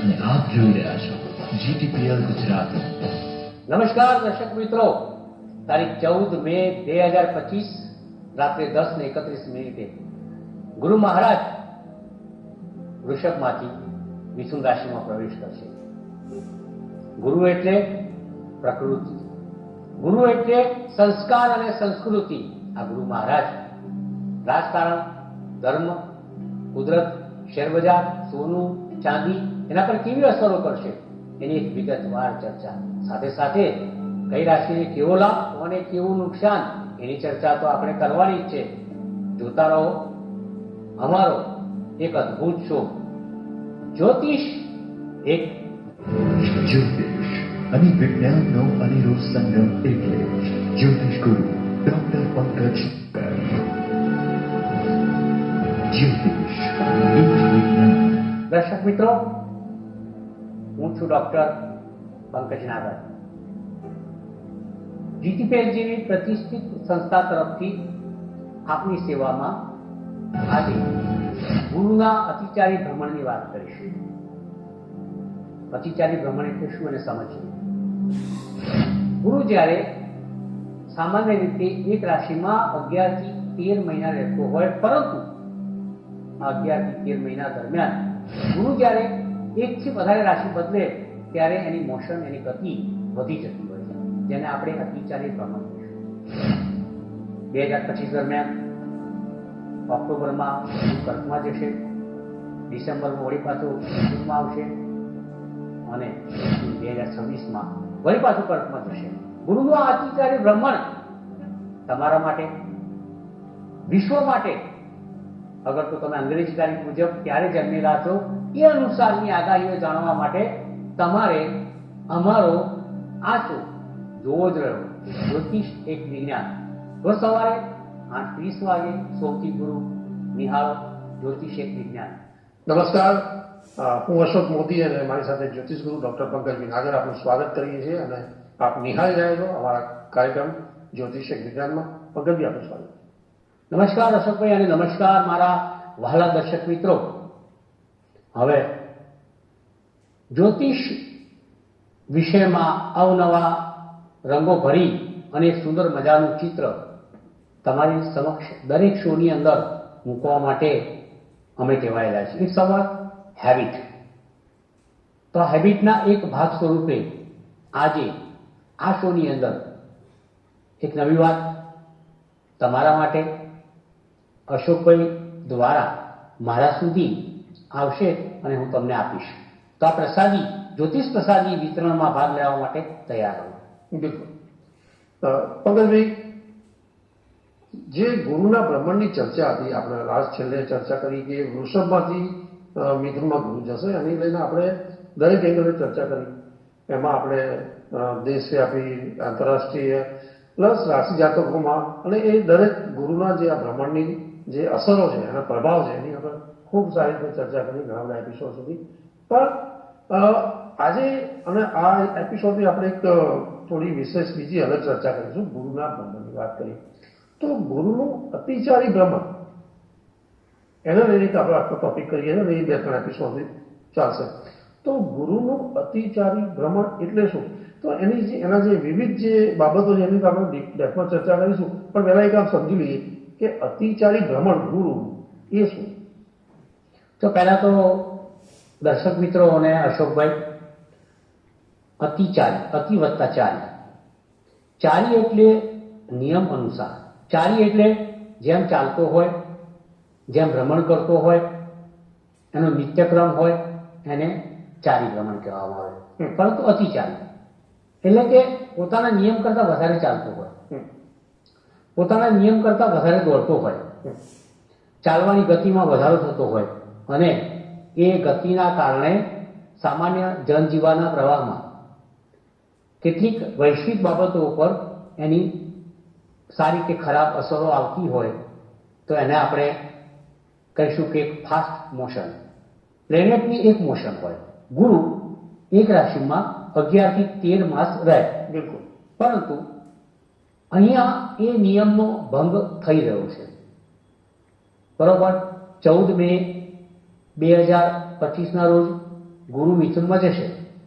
અને આપ જોઈ રહ્યા છો જીટીપીએલ ગુજરાત. નમસ્કાર, દર્શક મિત્રો. તારીખ ચૌદ મે બે હજાર પચીસ, રાત્રે દસ ને એકત્રીસ મિનિટે. ગુરુ મહારાજ વૃષભમાંથી મિથુન રાશિમાં પ્રવેશ કરશે. ગુરુ એટલે પ્રકૃતિ. ગુરુ એટલે સંસ્કાર અને સંસ્કૃતિ. આ ગુરુ મહારાજ. રાજકારણ, ધર્મ, કુદરત, શેરબજાર, સોનું, ચાંદી એના પર કેવી અસરો કરશે? એની એક વિગતવાર ચર્ચા. સાથે સાથે કઈ રાશિને કેવો લાભ અને કેવું નુકસાન એની ચર્ચા તો આપણે કરવાની જ છે. જોતા રહો. અમારો એક અદ્ભુત શો જ્યોતિષ. એક જ્યોતિષ. અને વિજ્ઞાનનો અનેરો સંગમ એટલે જ્યોતિષ ગુરુ ડોક્ટર પંકજ જ્યોતિષ. દર્શક મિત્રો હું છું ડોક્ટર પંકજ નાગર જીટીપીએલ પ્રતિષ્ઠિત સંસ્થા તરફથી આપની સેવામાં આજે ગુરુના અતિચારી ભ્રમણની વાત કરીશું અતિચારી ભ્રમણ એટલે શું અને સમજવું ગુરુ જ્યારે સામાન્ય રીતે એક રાશિમાં અગિયારથી તેર મહિના રહેતો હોય પરંતુ અગિયારથી તેર મહિના દરમિયાન ગુરુ જ્યારે એક થી વધારે રાશિ બદલે ત્યારે એની મોશન એની ગતિ વધી જતી હોય છે. જેને આપણે અતિચારી ભ્રમણ બે હજાર પચીસ દરમિયાન ઓક્ટોબરમાં કર્કમાં જશે. ડિસેમ્બરમાં વળી પાછું જૂનમાં આવશે. અને બે હજાર છવ્વીસમાં વળી પાછું કર્કમાં જશે. ગુરુનું અતિચારી ભ્રમણ તમારા માટે, વિશ્વ માટે અગર તો તમે અંગ્રેજી તારીખ મુજબ ક્યારે જન્મેલા છો, એ અનુસારની આગાહીઓ જાણવા માટે તમારે અમારો આ શો જોવો જ રહ્યો. જ્યોતિષ એક વિજ્ઞાન. રોજ સવારે આઠ ત્રીસ વાગે સૌથી ગુરુ નિહાળો જ્યોતિષ એક વિજ્ઞાન. નમસ્કાર. હું અશોક મોદી અને મારી સાથે જ્યોતિષ ગુરુ ડોક્ટર પંકજ વિનાગર આપનું સ્વાગત કરીએ છીએ અને આપ નિહાળી રહ્યા છો અમારા કાર્યક્રમ જ્યોતિષ એક વિજ્ઞાનમાં. પંકજજી, આપનું સ્વાગત. નમસ્કાર અશોકભાઈ અને નમસ્કાર મારા વહાલા દર્શક મિત્રો. હવે જ્યોતિષ વિષયમાં અવનવા રંગો ભરી અને સુંદર મજાનું ચિત્ર તમારી સમક્ષ દરેક શોની અંદર મૂકવા માટે અમે કહેવાયેલા છીએ. ઇટ્સ અવર હેબિટ તો હેબિટના એક ભાગ સ્વરૂપે આજે આ શોની અંદર એક નવી વાત તમારા માટે અશોકભાઈ દ્વારા મારા સુધી આવશે અને હું તમને આપીશ. તો આ પ્રસાદી, જ્યોતિષ પ્રસાદી વિતરણમાં ભાગ લેવા માટે તૈયાર રહો બિલકુલ. પંકજભાઈ, જે ગુરુના બ્રહ્માંડની ચર્ચા હતી, આપણે લાસ્ટ છેલ્લે ચર્ચા કરી કે વૃષભમાંથી મિથુનમાં ગુરુ જશે, એની લઈને આપણે દરેક એંગલે ચર્ચા કરી. એમાં આપણે દેશવ્યાપી આંતરરાષ્ટ્રીય, પ્લસ રાશિ જાતકોમાં અને એ દરેક ગુરુના જે આ બ્રહ્માંડની જે અસરો છે, એના પ્રભાવ છે, એની આપણે ખૂબ સારી રીતે ચર્ચા કરી, ઘણા બધા એપિસોડ સુધી. પણ આજે અને આ એપિસોડની આપણે એક થોડી વિશેષ, બીજી અલગ ચર્ચા કરીશું, ગુરુના બ્રહ્મની વાત કરી તો ગુરુનું અતિચારી બ્રહ્મ એના લઈને આપણે આખો ટોપિક કરીએ અને એ બે, ત્રણ એપિસોડ ચાલશે. તો ગુરુનું અતિચારી ભ્રમણ એટલે શું? તો એની જે, એના જે વિવિધ જે બાબતો છે, એની આપણે ડીપ- ડેપમાં ચર્ચા કરીશું, પણ પહેલાં એક આમ સમજી લઈએ. કે અતિચારી ભ્રમણ ગુરુ એ શું? તો પહેલા તો દર્શક મિત્રો અને અશોકભાઈ અતિચારી અતિ વત્તા ચારી ચારી એટલે નિયમ અનુસાર. ચારી એટલે જેમ ચાલતો હોય જેમ ભ્રમણ કરતો હોય એનો નિત્યક્રમ હોય એને ચારી ભ્રમણ કહેવામાં આવે. પરંતુ અતિચારી. એટલે કે પોતાના નિયમ કરતા વધારે ચાલતો હોય. પોતાના નિયમ કરતા વધારે દોડતો હોય. ચાલવાની ગતિમાં વધારો થતો હોય. અને એ ગતિના કારણે સામાન્ય જનજીવાના પ્રવાહમાં કેટલીક વૈશ્વિક બાબતો ઉપર એની સારી કે ખરાબ અસરો આવતી હોય તો એને આપણે કહીશું કે ફાસ્ટ મોશન પ્લેનેટની એક મોશન હોય. ગુરુ એક રાશિમાં અગિયારથી તેર માસ રહે. બિલકુલ. પરંતુ અહીંયા એ નિયમનો ભંગ થઈ રહ્યો છે. બરોબર? ચૌદ મે બે હજાર પચીસના રોજ ગુરુ મિથુનમાં જશે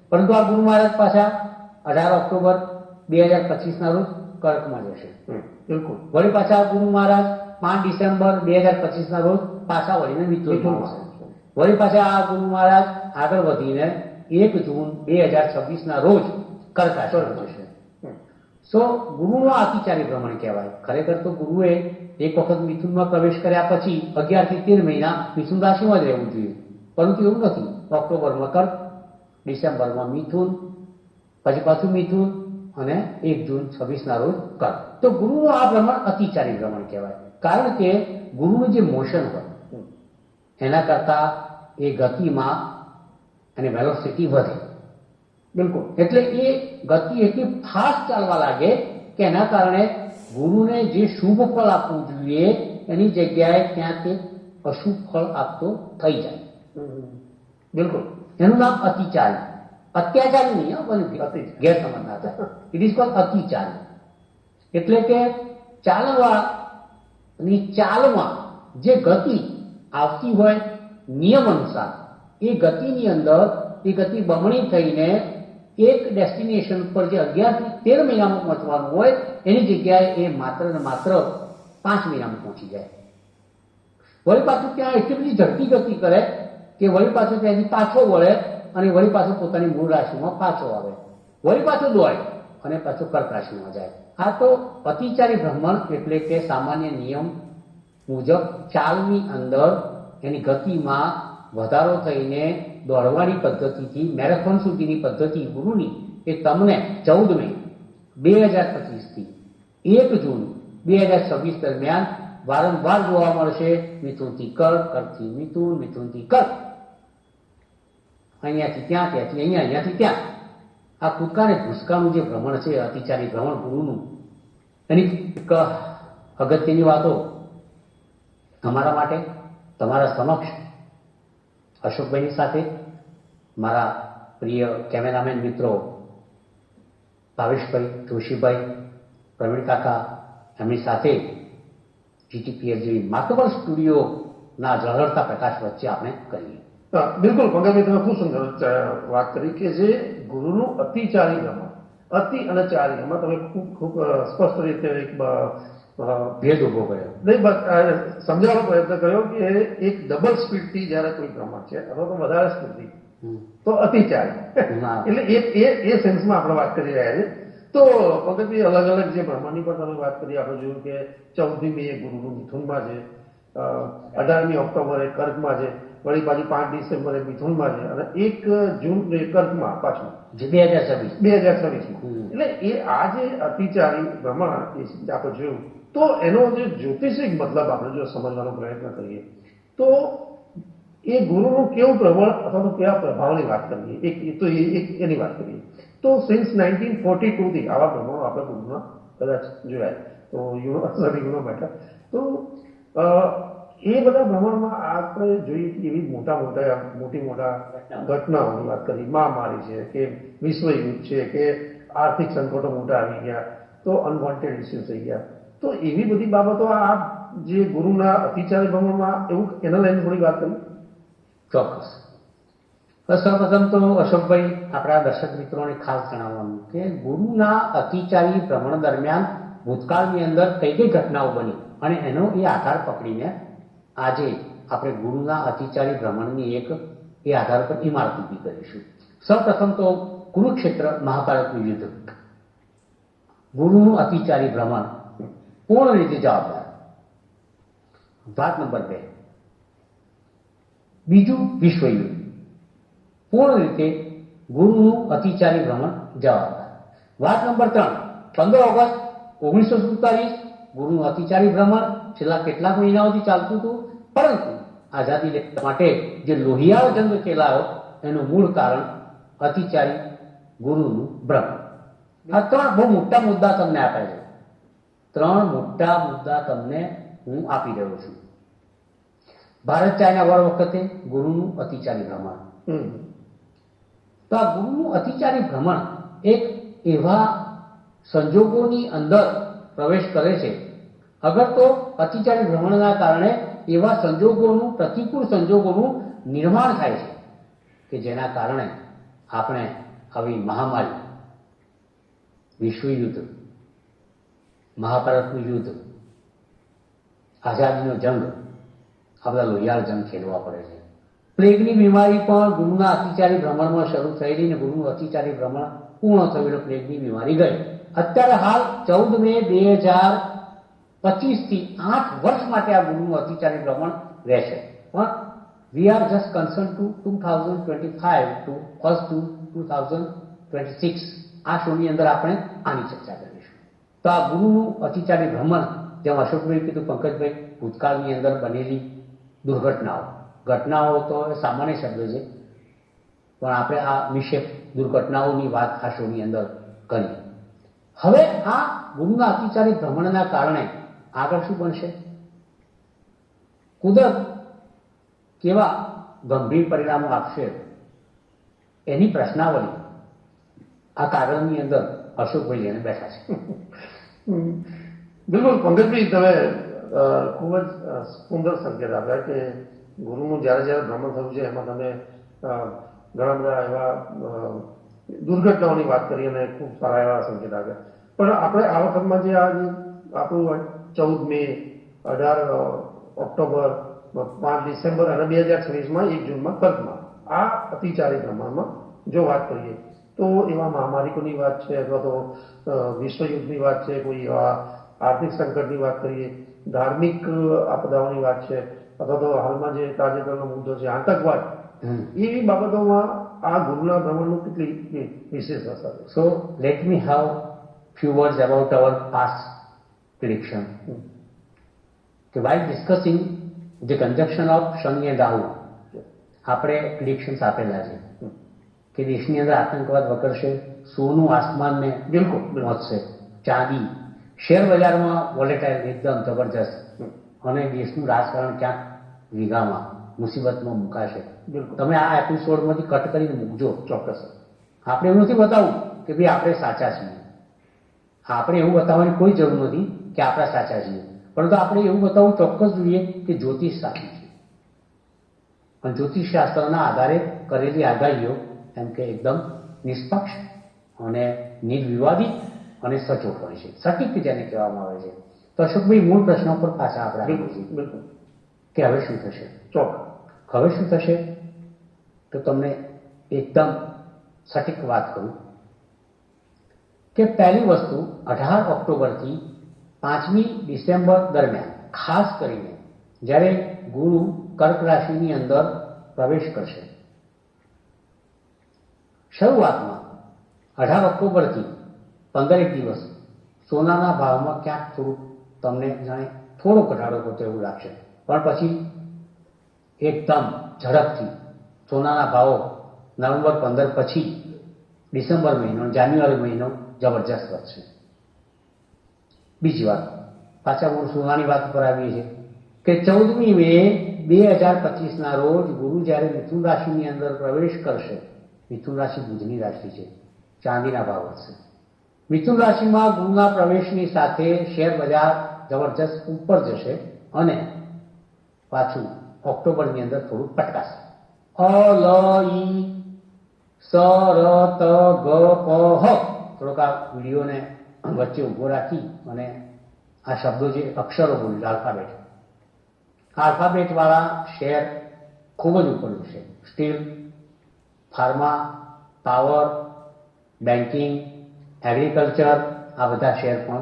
પરંતુ આ ગુરુ મહારાજ પાછા અઢાર ઓક્ટોબર બે હજાર પચીસના રોજ કર્કમાં જશે. બિલકુલ. વળી પાછા ગુરુ મહારાજ પાંચ ડિસેમ્બર બે હજાર પચીસના રોજ પાછા વળીને મિથુન વળી પાછા આ ગુરુ મહારાજ આગળ વધીને એક જૂન બે હજાર છવ્વીસના રોજ કર્કા સો ગુરુનો આતિચારી ભ્રમણ કહેવાય. ખરેખર તો ગુરુએ એક વખત મિથુનમાં પ્રવેશ કર્યા પછી અગિયારથી તેર મહિના મિથુન રાશિમાં જ રહેવું જોઈએ. પરંતુ એવું નથી. ઓક્ટોબરમાં મકર ડિસેમ્બરમાં મિથુન, પછી પાછું મિથુન અને એક જૂન છવ્વીસના રોજ કર તો ગુરુનું આ ભ્રમણ અતિચારી ભ્રમણ કહેવાય. કારણ કે ગુરુનું જે મોશન હોય, એના કરતા એ ગતિમાં અને વેલોસિટી વધે. બિલકુલ. એટલે એ ગતિ એટલી ફાસ્ટ ચાલવા લાગે કે એના કારણે ગુરુને જે શુભ ફળ આપવું જોઈએ એની જગ્યાએ ત્યાં તે અશુભ ફળ આપતો થઈ જાય. બિલકુલ. એનું નામ અતિચાર્ય અત્યાચારી નહીં બને. ગેરસમજ ના થાય ઇટ ઇઝ કોલ અતિચારી. એટલે કે ચાલવાની ચાલમાં જે ગતિ આવતી હોય નિયમ અનુસાર એ ગતિની અંદર એ ગતિ બમણી થઈને એક ડેસ્ટિનેશન ઉપર જે અગિયારથી તેર મહિનામાં પહોંચવાનું હોય, એની જગ્યાએ એ માત્ર ને માત્ર પાંચ મહિનામાં પહોંચી જાય. વળી પાછું ત્યાં એટલી બધી ઝડપી ગતિ કરે કે વળી પાછું ત્યાંથી પાછો વળે અને વળી પાછો પોતાની મૂળ રાશિમાં પાછો આવે. વળી પાછો દોડે અને પાછો કર્ક રાશિમાં જાય. આ તો અતિચારી ભ્રમણ એટલે કે સામાન્ય નિયમ મુજબ ચાલની અંદર એની ગતિમાં વધારો થઈને દોડવાની પદ્ધતિથી, મેરેથોન સુધીની પદ્ધતિ ગુરુની એ તમને ચૌદ મે બે હજાર પચીસથી એક જૂન બે હજાર છવ્વીસ દરમિયાન વારંવાર જોવા મળશે મિથુનથી કર કરથી મિથુન મિથુનથી કર. અહીંયાથી ત્યાં, ત્યાંથી અહીંયા, અહીંયાથી ત્યાં. આ કૂદકાને ભૂસકાનું જે ભ્રમણ છે, અતિચારી ભ્રમણ ગુરુનું, એની અગત્યની વાતો. તમારા માટે, તમારા સમક્ષ અશોકભાઈની સાથે મારા પ્રિય કેમેરામેન મિત્રો ભાવેશભાઈ જોશીભાઈ પ્રવીણ કાકા, એમની સાથે જીટીપીએલ જેવી માતબર સ્ટુડિયોના ઝળહળતા પ્રકાશ વચ્ચે આપણે કરીએ. બિલકુલ. ભગવાન તમે ખૂબ સુંદર વાત કરી કે જે ગુરુનું અતિચારી રમત, અતિ અને ચારી એમાં તમે ખૂબ ખૂબ સ્પષ્ટ રીતે એક ભેદ ઊભો કર્યો. નહીં બસ સમજાવવાનો પ્રયત્ન કર્યો કે એક ડબલ સ્પીડથી જ્યારે કોઈ ભ્રમણ છે અથવા તો વધારે સ્પીડથી. તો અતિચારી. એટલે એ એ એ સેન્સમાં આપણે વાત કરી રહ્યા છીએ. તો પંકજભાઈ અલગ અલગ જે ભ્રમણની પણ તમે વાત કરી આપણે જોયું કે ચૌદમી મે ગુરુનું મિથુનમાં છે અઢારમી ઓક્ટોબરે કર્કમાં છે વળી પાછી પાંચ ડિસેમ્બરે મિથુનમાં છે અને એક જૂન કર્કમાં પાછું. બે હજાર છવ્વીસ. બે હજાર છવ્વીસમાં. એટલે એ આ જે અતિચારી ભ્રમણ એ આપણે જોયું તો એનો જે જ્યોતિષિક મતલબ આપણે જો સમજવાનો પ્રયત્ન કરીએ, તો એ ગુરુનું કેવું પ્રબળ અથવા તો કેવા પ્રભાવની વાત કરીએ? એક તો એ- એક એની વાત કરીએ. તો સિન્સ નાઇન્ટીન ફોર્ટી ટુથી આવા પ્રમાણો આપણે ગુરુમાં કદાચ જોયા તો યુનિવર્સિટી ગુરુ બેઠા તો એ બધા ભ્રમણમાં આપણે જોઈએ એવી મોટા મોટા મોટી મોટા ઘટનાઓની વાત કરી મહામારી છે કે વિશ્વયુદ્ધ છે કે આર્થિક સંકટો મોટા આવી ગયા, તો અનવોન્ટેડ ઇસ્યુ થઈ ગયા. તો એવી બધી બાબતો આ જે ગુરુના અતિચારી ભ્રમણમાં એવું એના લઈને થોડી વાત કરી. ચોક્કસ. સૌપ્રથમ તો અશોકભાઈ, આપણા દર્શક મિત્રોને ખાસ જણાવવાનું કે ગુરુના અતિચારી ભ્રમણ દરમિયાન ભૂતકાળની અંદર કઈ કઈ ઘટનાઓ બની અને એનો એ આધાર પકડીને આજે આપણે ગુરુના અતિચારી ભ્રમણની એક એ આધાર પર ઇમારત ઊભી કરીશું. સૌપ્રથમ તો કુરુક્ષેત્ર મહાભારતનું યુદ્ધ. ગુરુનું અતિચારી ભ્રમણ પૂર્ણ રીતે જવાબદાર વાત નંબર બે બીજું વિશ્વયુદ્ધ પૂર્ણ રીતે ગુરુનું અતિચારી ભ્રમણ જવાબદાર વાત નંબર ત્રણ પંદર ઓગસ્ટ ઓગણીસો સુડતાલીસ ગુરુનું અતિચારી ભ્રમણ છેલ્લા કેટલાક મહિનાઓથી ચાલતું હતું પરંતુ આઝાદી લેવા માટે જે લોહિયાળ જંગ ચલાયો એનું મૂળ કારણ અતિચારી ગુરુનું ભ્રમણ આ ત્રણ બહુ મોટા મુદ્દા તમને આપ્યા છે ત્રણ મોટા મુદ્દા તમને હું આપી રહ્યો છું. ભારત ચાઇના વર વખતે ગુરુનું અતિચારી ભ્રમણ. તો આ ગુરુનું અતિચારી ભ્રમણ એક એવા સંજોગોની અંદર પ્રવેશ કરે છે. અગર તો અતિચારી ભ્રમણના કારણે એવા સંજોગોનું પ્રતિકૂળ સંજોગોનું નિર્માણ થાય છે કે જેના કારણે આપણે આવી મહામારી વિશ્વયુદ્ધ મહાભારતનું યુદ્ધ, આઝાદીનો જંગ, આ બધા લોહિયાળ જંગ ખેલવા પડે છે. પ્લેગની બીમારી પણ ગુરુના અતિચારી ભ્રમણમાં શરૂ થયેલી ને ગુરુનું અતિચારી ભ્રમણ પૂર્ણ થયું એટલે પ્લેગની બીમારી ગઈ. અત્યારે હાલ ચૌદ મે બે હજાર પચીસથી આઠ વર્ષ માટે આ ગુરુનું અતિચારી ભ્રમણ રહેશે. પણ we are just concern to two thousand twenty five to first to two thousand twenty six આ શોની અંદર આપણે આની ચર્ચા કરીશું. તો આ ગુરુનું અતિચારી ભ્રમણ જેમ અશોકભાઈ કીધું, પંકજભાઈ, ભૂતકાળની અંદર બનેલી દુર્ઘટનાઓ. ઘટનાઓ તો સામાન્ય શબ્દ છે, પણ આપણે આ વિશે દુર્ઘટનાઓની વાત આ શોની અંદર કરી. હવે આ ગુરુના અતિચારી ભ્રમણના કારણે આગળ શું બનશે? કુદરત કેવા ગંભીર પરિણામો આપશે? એની પ્રશ્નાવલી આ કાગળની અંદર અશોકભાઈ લઈને બેઠા છે. બિલકુલ, પંકજભાઈ, તમે ખૂબ જ સુંદર સંકેત આપ્યા કે ગુરુનું જ્યારે જ્યારે ભ્રમણ થયું છે, એમાં તમે ઘણા બધા એવા દુર્ઘટનાઓની વાત કરી અને ખૂબ સારા એવા સંકેત આપ્યા. પણ આપણે આ વખતમાં જે આ આપણું ચૌદ મે, અઢાર ઓક્ટોબર પાંચ ડિસેમ્બર અને બે હજાર છવ્વીસમાં એક જૂનમાં કર્કમાં આ અતિચારી પ્રમાણમાં જો વાત કરીએ તો એવા મહામારીકોની વાત છે અથવા તો વિશ્વયુદ્ધની વાત છે કોઈ એવા આર્થિક સંકટની વાત કરીએ ધાર્મિક આપદાઓની વાત છે અથવા તો હાલમાં જે તાજેતરનો મુદ્દો છે આતંકવાદ. એવી બાબતોમાં આ ગુરુના ભ્રમણનું કેટલી વિશેષ અસર so let me have few words about our past prediction. કે while discussing the conjunction of Shani and Rahu આપણે પ્રિડિક્શન્સ આપેલા છે. કે દેશની અંદર આતંકવાદ વકરશે સોનું આસમાનને બિલકુલ પહોંચશે ચાંદી. શેર બજારમાં વોલેટાઇલ એકદમ જબરજસ્ત. અને દેશનું રાજકારણ ક્યાંક વીઘામાં મુસીબતમાં મુકાશે. બિલકુલ. તમે આ એપિસોડમાંથી કટ કરીને મૂકજો ચોક્કસ. આપણે એવું નથી બતાવવું કે ભાઈ આપણે સાચા છીએ. આપણે એવું બતાવવાની કોઈ જરૂર નથી કે આપણે સાચા છીએ. પરંતુ આપણે એવું બતાવવું ચોક્કસ જોઈએ કે જ્યોતિષ સાચું છે. પણ જ્યોતિષ શાસ્ત્રના આધારે કરેલી આગાહીઓ એમ કે એકદમ નિષ્પક્ષ અને નિર્વિવાદિત અને સચોટ હોય છે. સટીક જેને કહેવામાં આવે છે. તો અશોકભાઈ મૂળ પ્રશ્ન પર પાછા આપણે આવીએ બિલકુલ કે હવે શું થશે? ચોક હવે શું થશે? તો તમને એકદમ સટીક વાત કરું કે પહેલી વસ્તુ અઢાર ઓક્ટોબરથી પાંચમી ડિસેમ્બર દરમિયાન ખાસ કરીને જ્યારે ગુરુ કર્ક રાશિની અંદર પ્રવેશ કરશે. શરૂઆતમાં અઢાર ઓક્ટોબરથી પંદરેક દિવસ સોનાના ભાવમાં ક્યાંક થોડુંક તમને જાણે થોડો ઘટાડો થતો એવું લાગશે. પણ પછી એકદમ ઝડપથી સોનાના ભાવો નવેમ્બર પંદર પછી ડિસેમ્બર મહિનો, જાન્યુઆરી મહિનો જબરજસ્ત વધશે. બીજી વાત, પાછા હું સોનાની વાત પર આવીએ છીએ કે ચૌદમી મે બે હજાર પચીસના રોજ ગુરુ જ્યારે મિથુન રાશિની અંદર પ્રવેશ કરશે મિથુન રાશિ બુધની રાશિ છે, ચાંદીના ભાવ વધશે. મિથુન રાશિમાં ગુરુના પ્રવેશની સાથે શેર બજાર જબરજસ્ત ઉપર જશે અને પાછું ઓક્ટોબરની અંદર થોડું પટકાશે. અ લ ઈ સ ર ત ગ પ હ થોડોક આ વિડીયોને વચ્ચે ઊભો રાખી અને આ શબ્દો જે અક્ષરો બોલ્યું આલ્ફાબેટ આલ્ફાબેટવાળા વાળા શેર ખૂબ જ ઉપર જશે. Steel pharma power banking agriculture આ બધા શેર પણ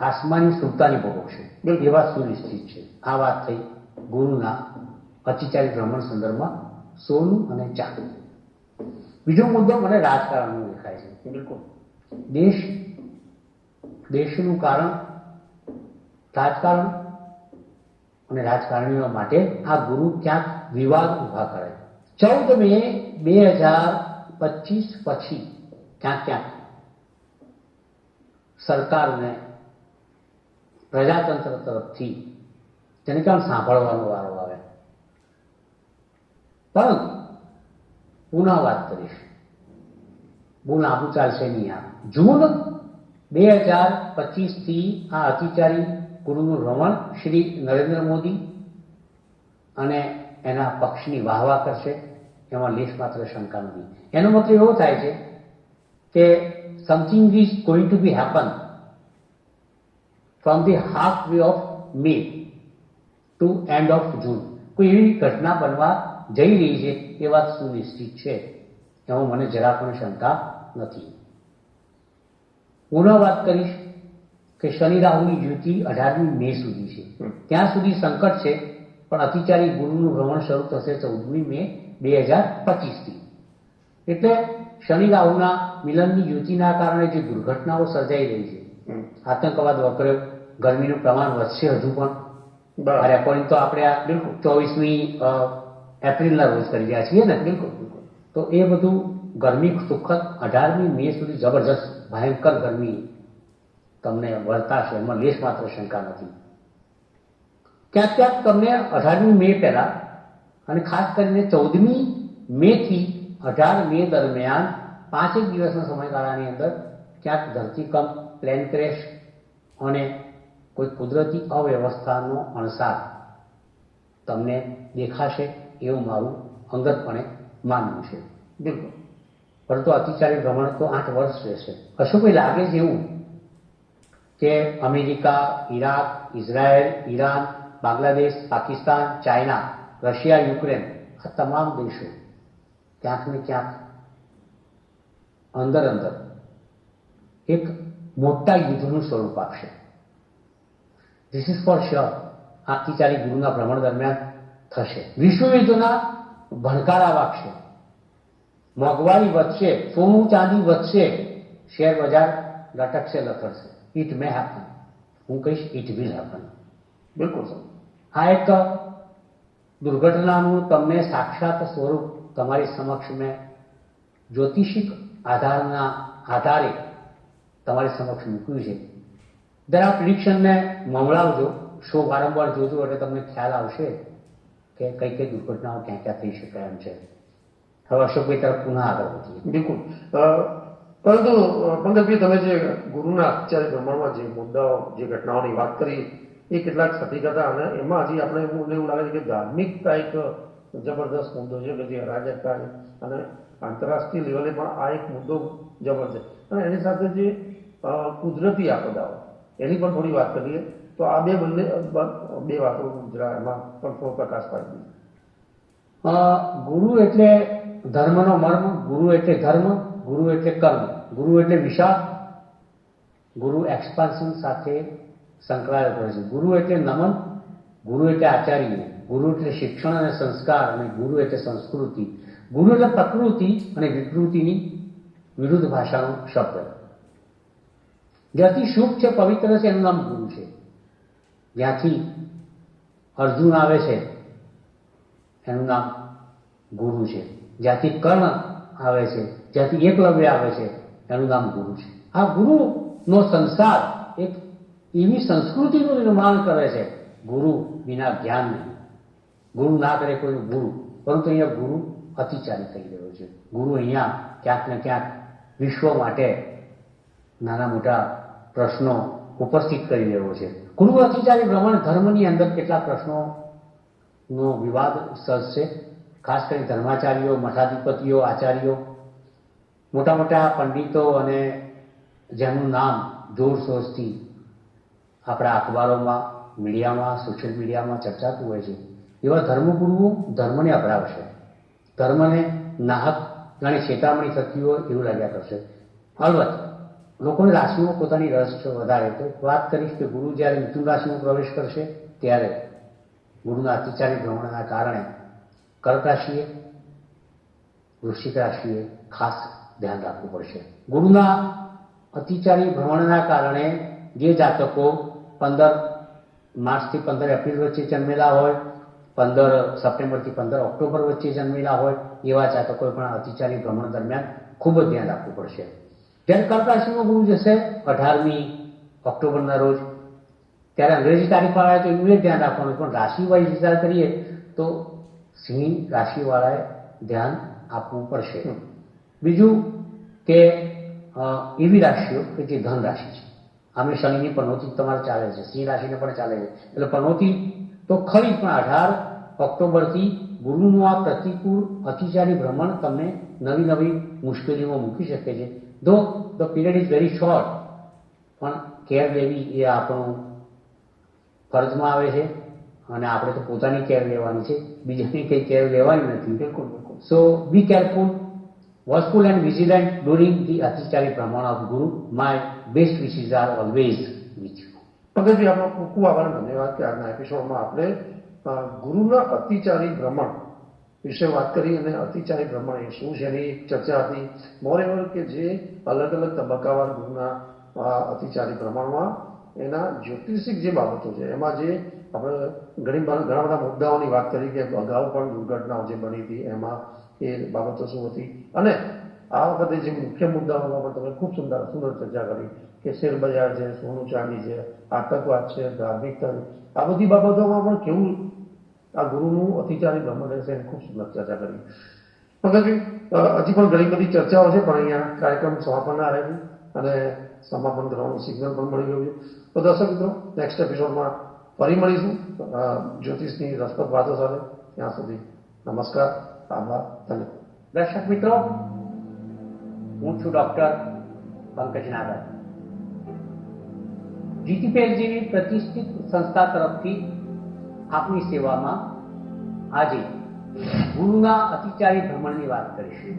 આસમાની સુલતાની ભોગવશે. એવા સુનિશ્ચિત છે. આ વાત થઈ ગુરુના અતિચારી ભ્રમણ સંદર્ભમાં સોનું અને ચાંદી બીજો મુદ્દો મને રાજકારણનો દેખાય છે. બિલકુલ. દેશ દેશનું કારણ રાજકારણ અને રાજકારણીઓ માટે આ ગુરુ ક્યાંક વિવાદ ઊભા કરે ચૌદ મે બે હજાર પચીસ પછી ક્યાં ક્યાંક સરકારને, પ્રજાતંત્ર તરફથી તેને કામ સાંભળવાનો વારો આવે. પણ, પુનઃ વાત કરીશ. બહુ લાંબુ ચાલશે નહીં આ. જૂન બે હજાર પચીસથી આ અતિચારી ગુરુનું રમણ શ્રી નરેન્દ્ર મોદી અને એના પક્ષની વાહવા કરશે એમાં લેશ માત્ર શંકા નથી એનો મતલબ એવો થાય છે કે something is going to be happen from the half way of May to end of June કોઈ એવી ઘટના બનવા જઈ રહી છે એ વાત સુનિશ્ચિત છે. એમાં મને જરા પણ શંકા નથી. પુનઃ વાત કરીશ કે શનિ રાહુની યુતિ અઢારમી મે સુધી છે. ત્યાં સુધી સંકટ છે. પણ અતિચારી ગુરુનું ભ્રમણ શરૂ થશે ચૌદમી મે બે હજાર પચીસથી. એટલે શનિ રાહુના મિલનની યુતિના કારણે જે દુર્ઘટનાઓ સર્જાઈ રહી છે આતંકવાદ વકર્યો ગરમીનું પ્રમાણ વધશે હજુ પણ. બરાબર. રેકોર્ડિંગ તો આપણે આ બિલકુલ ચોવીસમી એપ્રિલના રોજ કરી રહ્યા છીએ ને? બિલકુલ બિલકુલ. તો એ બધું ગરમી સુખદ અઢારમી મે સુધી જબરજસ્ત ભયંકર ગરમી તમને વર્તાશે એમાં લેશ માત્ર શંકા નથી. ક્યાંક ક્યાંક તમને અઢારમી મે પહેલા અને ખાસ કરીને ચૌદમી મે થી અઢાર મે દરમિયાન પાંચેક દિવસના સમયગાળાની અંદર ક્યાંક ધરતીકંપ પ્લેન ક્રેશ અને કોઈ કુદરતી અવ્યવસ્થાનો અણસાર તમને દેખાશે એવું મારું અંગતપણે માનવું છે. બિલકુલ. પરંતુ અતિચારી ભ્રમણ તો આઠ વર્ષ રહેશે. કશું કોઈ લાગે છે એવું? કે America Iraq Israel Iran Bangladesh, Pakistan, China, Russia, Ukraine આ તમામ દેશો ક્યાંક ને ક્યાંક અંદર અંદર એક મોટા યુદ્ધનું સ્વરૂપ આપશે. ધીસ ઇઝ ફોર શ્યોર ચારી ગુરુના ભ્રમણ દરમિયાન થશે. વિશ્વયુદ્ધના ભણકારા વાગશે. મોંઘવારી વધશે. સોનું ચાંદી વધશે. શેર બજાર લટકશે, લથડશે. ઇટ મે હેપન હું કહીશ ઇટ વિલ હેપન બિલકુલ સર. આ એક દુર્ઘટનાનું તમને સાક્ષાત સ્વરૂપ તમારી સમક્ષ મેં જ્યોતિષિક આધારના આધારે તમારી સમક્ષ મૂક્યું છે. જરા પ્રિડિક્શનને મંગળાવજો, શો વારંવાર જોજો એટલે તમને ખ્યાલ આવશે કે કઈ કઈ દુર્ઘટનાઓ ક્યાં ક્યાં થઈ શકે એમ છે. હવે અશોકભાઈ તરફ પુનઃ આગળ વધીએ. બિલકુલ. પરંતુ પંકજભાઈ, તમે જે ગુરુના અત્યારે પ્રમાણમાં જે મુદ્દાઓ, જે ઘટનાઓની વાત કરી એ કેટલાક સટીક હતા અને એમાં હજી આપણે એવું એવું લાગે છે કે ધાર્મિકતા એક જબરદસ્ત મુદ્દો છે કે જે અરાજકતા અને આંતરરાષ્ટ્રીય લેવલે પણ આ એક મુદ્દો જબરદસ્ત અને એની સાથે જે કુદરતી આપદાઓ, એની પણ થોડી વાત કરીએ, તો આ બે બંને બે વાતો જરા એમાં પણ થોડો પ્રકાશ પાડી ગુરુ એટલે ધર્મનો મર્મ, ગુરુ એટલે ધર્મ, ગુરુ એટલે કર્મ, ગુરુ એટલે વિશાળ, ગુરુ એક્સપાન્શન સાથે સંકળાયેલો હોય છે. ગુરુ એટલે નમન, ગુરુ એટલે આચાર્ય, ગુરુ એટલે શિક્ષણ અને સંસ્કાર, અને ગુરુ એટલે સંસ્કૃતિ. ગુરુ એટલે પ્રકૃતિ અને વિકૃતિની વિરુદ્ધ ભાષાનો શબ્દ. જ્યાંથી શુભ છે, પવિત્ર છે, એનું નામ ગુરુ છે. જ્યાંથી અર્જુન આવે છે, એનું નામ ગુરુ છે. જ્યાંથી કર્ણ આવે છે, જ્યાંથી એકલવ્ય આવે છે, એનું નામ ગુરુ છે. આ ગુરુનો સંસાર એક એવી સંસ્કૃતિનું નિર્માણ કરે છે. ગુરુ વિના જ્ઞાન નહીં. ગુરુ ના કરે કોઈ ગુરુ. પરંતુ અહીંયા ગુરુ અતિચારી થઈ રહ્યો છે. ગુરુ અહીંયા ક્યાંક ને ક્યાંક વિશ્વ માટે નાના મોટા પ્રશ્નો ઉપસ્થિત કરી રહ્યો છે. ગુરુ અતિચારી ભ્રમણ ધર્મની અંદર કેટલા પ્રશ્નો નો વિવાદ સર્જશે? ખાસ કરી ધર્માચાર્યો, મઠાધિપતિઓ, આચાર્યો, મોટા મોટા પંડિતો અને જેનું નામ જોર શોરથી આપણા અખબારોમાં, મીડિયામાં સોશિયલ મીડિયામાં ચર્ચાતું હોય છે. એવા ધર્મગુરુઓ ધર્મને અપરાવશે ધર્મને નાહક જાણે ચેતામણી થતી હોય એવું લાગ્યા કરશે. અલબત્ત, લોકોને રાશિમાં પોતાની રસ વધારે. તો વાત કરીશ કે ગુરુ જ્યારે મિથુન રાશિમાં પ્રવેશ કરશે, ત્યારે ગુરુના અતિચારી ભ્રમણના કારણે કર્ક રાશિએ, વૃશ્ચિક રાશિએ ખાસ ધ્યાન રાખવું પડશે. ગુરુના અતિચારી ભ્રમણના કારણે જે જાતકો પંદર માર્ચથી પંદર એપ્રિલ વચ્ચે જન્મેલા હોય પંદર સપ્ટેમ્બરથી પંદર ઓક્ટોબર વચ્ચે જન્મેલા હોય એવા જાતકોએ પણ અતિચારી ભ્રમણ દરમિયાન ખૂબ જ ધ્યાન રાખવું પડશે. જ્યારે કર્ક રાશિમાં ગુરુ જશે અઢારમી ઓક્ટોબરના રોજ ત્યારે અંગ્રેજી તારીખ વાળાએ તો એનું ધ્યાન રાખવાનું પણ રાશિ વાઇઝ વિચાર કરીએ તો સિંહ રાશિવાળાએ ધ્યાન આપવું પડશે. બીજું કે એવી રાશિઓ કે જે ધન રાશિ છે. આમે શનિની પનોતી તમારે ચાલે છે. સિંહ રાશિને પણ ચાલે છે. એટલે પનોતી તો ખરી પણ અઢાર ઓક્ટોબરથી ગુરુનું આ પ્રતિકૂળ અતિચારી ભ્રમણ તમને નવી નવી મુશ્કેલીઓમાં મૂકી શકે છે. Though the period is very short પણ કેર લેવી એ આપણું ફરજમાં આવે છે. અને આપણે તો પોતાની કેર લેવાની છે. બીજાની કંઈ કેર લેવાની નથી. બિલકુલ બિલકુલ. So B careful, watchful and vigilant during the Atichari Brahmana of Guru. My best wishes are always with you. Bhagatji આપનો ખૂબ ખૂબ આભાર ધન્યવાદ કે આજના એપિસોડમાં આપણે ગુરુના અતિચારી ભ્રમણ વિશે વાત કરી અને અતિચારી ભ્રમણ એ શું છે એની ચર્ચા હતી મોરેવર કે જે અલગ અલગ તબક્કાવાર ગુરુના અતિચારી ભ્રમણમાં એના જ્યોતિષિક જે બાબતો છે એમાં જે આપણે ઘણી ઘણા બધા મુદ્દાઓની વાત કરી કે અગાઉ પણ દુર્ઘટનાઓ જે બની હતી એમાં એ બાબતો શું હતી? અને આ વખતે જે મુખ્ય મુદ્દાઓમાં પણ તમે ખૂબ સુંદર સુંદર ચર્ચા કરી કે શેર બજાર છે, સોનું ચાંદી છે, આતંકવાદ છે, ધાર્મિક આ બધી બાબતોમાં પણ કેવું આ ગુરુનું અતિચારી ભ્રમણ રહેશે એની ખૂબ સુંદર ચર્ચા કરી. પંકજભાઈ હજી પણ ઘણી બધી ચર્ચાઓ છે, પણ અહીંયા કાર્યક્રમ સમાપન ના રહેવું અને સમાપન કરવાનું સિગ્નલ પણ મળી ગયું છે. તો દર્શક મિત્રો નેક્સ્ટ એપિસોડમાં ફરી મળીશું. જ્યોતિષની રસપ્રદ વાતો સાથે ત્યાં સુધી નમસ્કાર. આભાર ધન્યવાદ દર્શક મિત્રો હું છું ડોક્ટર પંકજ નાગર જીટીપીએલજીની પ્રતિષ્ઠિત સંસ્થા તરફથી આપની સેવામાં આજે ગુરુના અતિચારી ભ્રમણની વાત કરીશું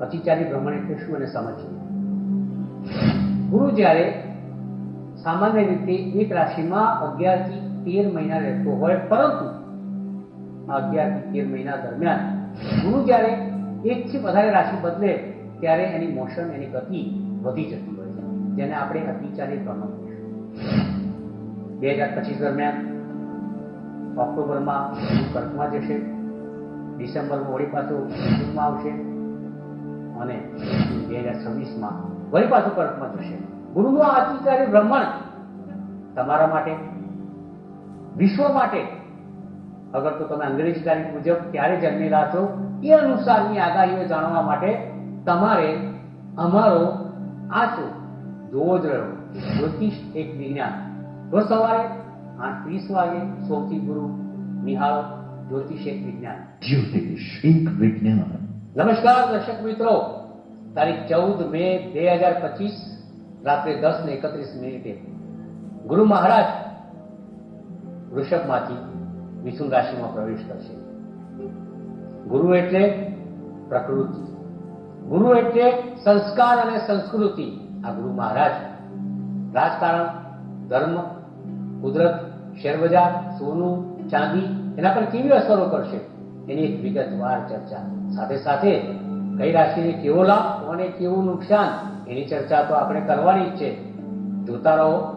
અતિચારી ભ્રમણ એટલે શું અને સમજીએ ગુરુ જ્યારે સામાન્ય રીતે એક રાશિમાં અગિયારથી તેર મહિના રહેતો હોય પરંતુ અગિયારથી તેર મહિના દરમિયાન. ગુરુ જ્યારે એકથી વધારે રાશિ બદલે, ત્યારે એની મોશન એની ગતિ વધી જતી હોય છે. જેને આપણે અતિચારી ભ્રમણ બે હજાર પચીસ દરમિયાન ઓક્ટોબરમાં કર્કમાં જશે. ડિસેમ્બરમાં વળી પાછું જૂનમાં આવશે. અને બે હજાર છવ્વીસમાં વળી પાછું કર્કમાં જશે. ગુરુનું આ અતિચારી ભ્રમણ તમારા માટે, વિશ્વ માટે અગર તો તમે અંગ્રેજી તારીખ મુજબ ક્યારે જન્મેલા છો એ અનુસારની આગાહીઓ જાણવા માટે તમારે અમારો આ શો જોવો જ રહ્યો. જ્યોતિષ એક વિજ્ઞાન. રોજ સવારે આઠ ત્રીસ વાગે સૌથી ગુરુ નિહાળો જ્યોતિષ એક વિજ્ઞાન. જ્યોતિષ એક વિજ્ઞાન. નમસ્કાર દર્શક મિત્રો. તારીખ ચૌદ મે બે હજાર પચીસ રાત્રે દસ ને એકત્રીસ મિનિટે. ગુરુ મહારાજ વૃષભમાંથી મિથુન રાશિમાં પ્રવેશ કરશે. ગુરુ એટલે પ્રકૃતિ. ગુરુ એટલે સંસ્કાર અને સંસ્કૃતિ. આ ગુરુ મહારાજ. રાજકારણ, ધર્મ, કુદરત, શેરબજાર, સોનું, ચાંદી, એના પર કેવી અસરો કરશે? એની એક વિગતવાર ચર્ચા. સાથે સાથે કઈ રાશિને કેવો લાભ અને કેવું નુકસાન? એની ચર્ચા તો આપણે કરવાની જ છે. જોતા રહો.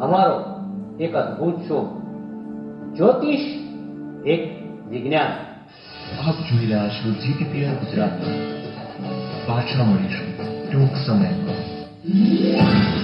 અમારો એક અદ્ભુત શો જ્યોતિષ એક વિજ્ઞાન આપ જોઈ રહ્યા છો જીટીપીઆર ગુજરાત પાછા મળીશું ટૂંક સમયમાં